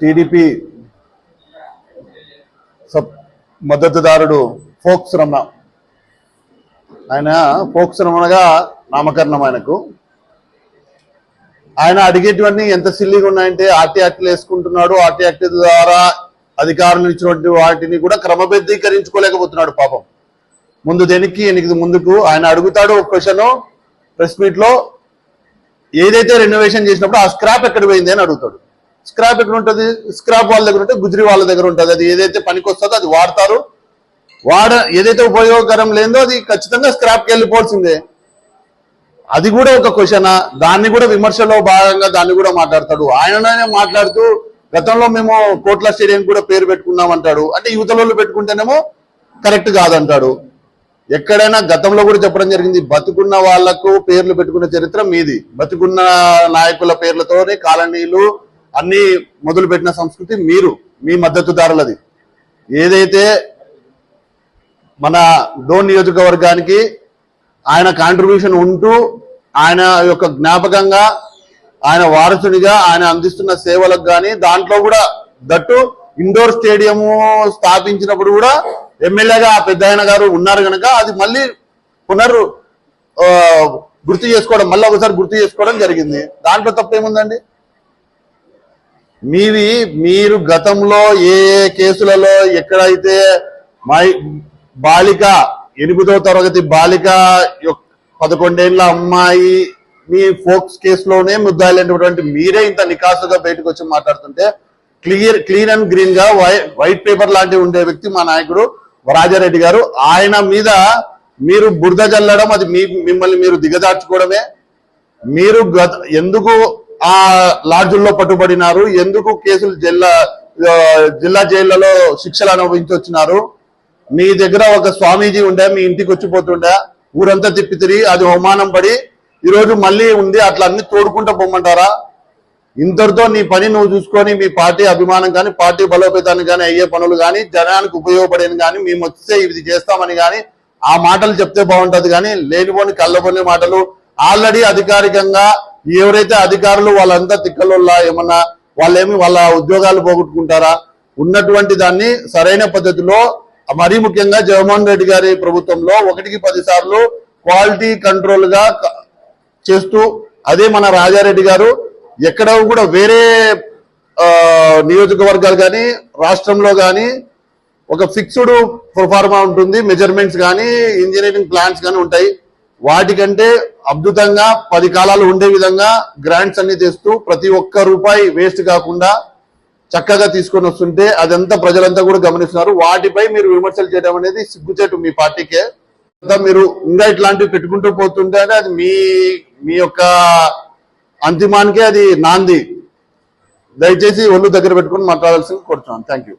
TDP sub మద్దతుదారుడు Fox Ramana. ఆయన Fox రమణగా నామకరణం ఆయనకు. ఆయన అడిగేటివన్నీ ఎంత సిల్లీగా ఉన్నాయంటే ఆర్టీ యాక్ట్లు వేసుకుంటున్నాడు ఆర్టీ యాక్ట్ ద్వారా అధికారులు ఇచ్చినటువంటి వాటిని కూడా క్రమబద్ధీకరించుకోలేకపోతున్నాడు పాపం. ముందు దేనికి ఎనికి ముందుకు ఆయన అడుగుతాడు ఒక క్వశ్చన్ ప్రెస్ మీట్లో ఏదైతే రెనోవేషన్ చేసినప్పుడు ఆ స్క్రాప్ ఎక్కడ పోయింది అని అడుగుతాడు. స్క్రాప్ ఎక్కడ ఉంటుంది? స్క్రాప్ వాళ్ళ దగ్గర ఉంటే గుజరీ వాళ్ళ దగ్గర ఉంటుంది. అది ఏదైతే పనికి వస్తుందో అది వాడతారు. వాడ ఏదైతే ఉపయోగకరం లేదో అది ఖచ్చితంగా స్క్రాప్కి వెళ్ళిపోవాల్సిందే. అది కూడా ఒక క్వశ్చన్ దాన్ని కూడా విమర్శలో భాగంగా దాన్ని కూడా మాట్లాడతాడు. ఆయననే మాట్లాడుతూ గతంలో మేము కోట్ల స్టేడియం కూడా పేరు పెట్టుకున్నాం అంటాడు. అంటే యువతలలో పెట్టుకుంటేనేమో కరెక్ట్ కాదంటాడు. ఎక్కడైనా గతంలో కూడా చెప్పడం జరిగింది. బతుకున్న వాళ్ళకు పేర్లు పెట్టుకున్న చరిత్ర మీది. బతుకున్న నాయకుల పేర్లతోనే కాలనీలు అన్ని మొదలు పెట్టిన సంస్కృతి మీరు మీ మద్దతుదారులది. ఏదైతే మన డోన్ నియోజకవర్గానికి ఆయన కాంట్రిబ్యూషన్ ఉంటూ ఆయన యొక్క జ్ఞాపకంగా ఆయన వారసునిగా ఆయన అందిస్తున్న సేవలకు కానీ దాంట్లో కూడా దట్టు ఇండోర్ స్టేడియము స్థాపించినప్పుడు కూడా ఎమ్మెల్యేగా ఆ పెద్ద ఆయన గారు ఉన్నారు కనుక అది మళ్ళీ పునర్ గుర్తు చేసుకోవడం మళ్ళీ ఒకసారి గుర్తు చేసుకోవడం జరిగింది. దాంట్లో తప్పేముందండి? మీవి మీరు గతంలో ఏ ఏ కేసులలో ఎక్కడైతే మై బాలిక ఎనిమిదో తరగతి బాలిక యొక్క పదకొండేళ్ళ అమ్మాయి మీ ఫోక్స్ కేసులోనే ముద్దాయిలైనటువంటి మీరే ఇంత నికాసుగా బయటకు వచ్చి మాట్లాడుతుంటే క్లియర్ క్లీన్ అండ్ గ్రీన్గా వైట్ పేపర్ లాంటివి ఉండే వ్యక్తి మా నాయకుడు రాజారెడ్డి గారు. ఆయన మీద మీరు బురద జల్లడం అది మీ మిమ్మల్ని మీరు దిగజార్చుకోవడమే. మీరు గత ఎందుకు ఆ లాడ్జుల్లో పట్టుబడినారు. ఎందుకు కేసులు జిల్లా జిల్లా జైళ్ళలో శిక్షలు అనుభవించి వచ్చినారు? మీ దగ్గర ఒక స్వామీజీ ఉండే మీ ఇంటికి వచ్చిపోతుండే. ఊరంతా తిప్పి తిరిగి అది అవమానం పడి ఈ రోజు మళ్ళీ ఉంది అట్లా అన్ని తోడుకుంటూ పొమ్మంటారా ఇంతటితో నీ పని నువ్వు చూసుకొని మీ పార్టీ అభిమానం కానీ పార్టీ బలోపేతానికి కానీ అయ్యే పనులు కానీ జనానికి ఉపయోగపడేది కానీ మేము వస్తే ఇది చేస్తామని కానీ ఆ మాటలు చెప్తే బాగుంటది కానీ లేనిపోని కళ్ళబొని మాటలు. ఆల్రెడీ అధికారికంగా ఎవరైతే అధికారులు వాళ్ళంతా తిక్కలోళ్ళ ఏమన్నా వాళ్ళేమి వాళ్ళ ఉద్యోగాలు పోగొట్టుకుంటారా? ఉన్నటువంటి దాన్ని సరైన పద్ధతిలో మరీ ముఖ్యంగా జగన్మోహన్ రెడ్డి గారి ప్రభుత్వంలో ఒకటికి పది సార్లు క్వాలిటీ కంట్రోల్గా చేస్తూ అదే మన రాజారెడ్డి గారు ఎక్కడ కూడా వేరే నియోజకవర్గాలు కానీ రాష్ట్రంలో కానీ ఒక ఫిక్స్డ్ ప్రొఫార్మా ఉంటుంది మెజర్మెంట్స్ కానీ ఇంజనీరింగ్ ప్లాన్స్ కానీ ఉంటాయి. వాటికంటే అద్భుతంగా పది కాలాలు ఉండే విధంగా గ్రాంట్స్ అన్ని తెస్తూ ప్రతి ఒక్క రూపాయి వేస్ట్ కాకుండా చక్కగా తీసుకొని వస్తుంటే అదంతా ప్రజలంతా కూడా గమనిస్తున్నారు. వాటిపై మీరు విమర్శలు చేయడం అనేది సిగ్గుచేటు మీ పార్టీకే. మీరు ఇంకా ఇట్లాంటివి పెట్టుకుంటూ పోతుంటే అది మీ మీ యొక్క అంతిమానికే అది నాంది. దయచేసి ఒళ్ళు దగ్గర పెట్టుకుని మాట్లాడాల్సింది కోరుతున్నాను. Thank you